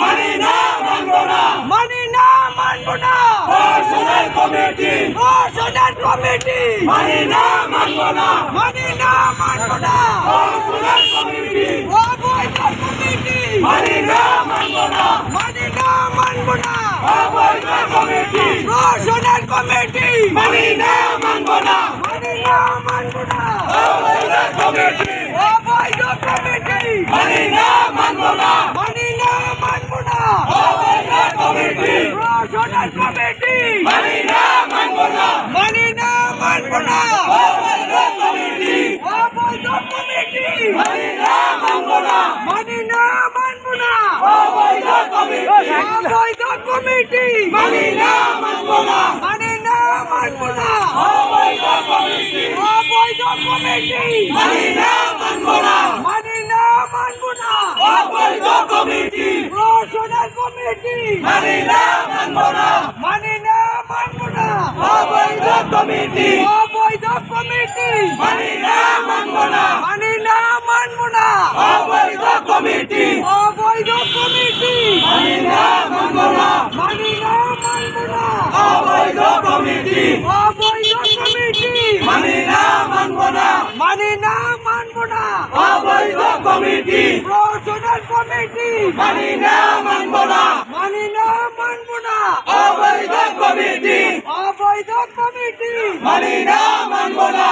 মানি না মানবো না। মানি না মানবো না। ধর্ষণের কমিটি। ধর্ষণের কমিটি। মানি না মানবো না। মানি না মানবো না। ধর্ষণের কমিটি। কমিটি। মানি না মানবো না। মানি না মানবো না। কমিটি। ধর্ষণের কমিটি। মানি না মানবো না। মানি না মানবো না। কমিটি। কমিটি। মানি না মানবো না মানি না মানবো না অবৈধ কমিটি ধর্ষণের কমিটি মানি না মানবো না মানি না মানবো না অবৈধ কমিটি অবৈধ কমিটি মানি না মানবো না মানি না মানবো না অবৈধ কমিটি অবৈধ কমিটি মানি না মানবো না মানি না মানবো না অবৈধ কমিটি অবৈধ কমিটি মানি না মানবো না মানি না মানবো না অবৈধ কমিটি ধর্ষণের কমিটি মানি না মানবো না অবৈধ কমিটি। অবৈধ কমিটি। মানি না মানবো না। মানি না মানবো না। অবৈধ কমিটি। অবৈধ কমিটি। মানি না মানবো না। মানি না মানবো না। অবৈধ কমিটি। অবৈধ কমিটি। মানি না মানবো না। মানি না মানবো না। অবৈধ কমিটি। ধর্ষণের কমিটি। মানি না মানবো না। মানি না মানবো না। অবৈধ কমিটি মানি না মানবো না।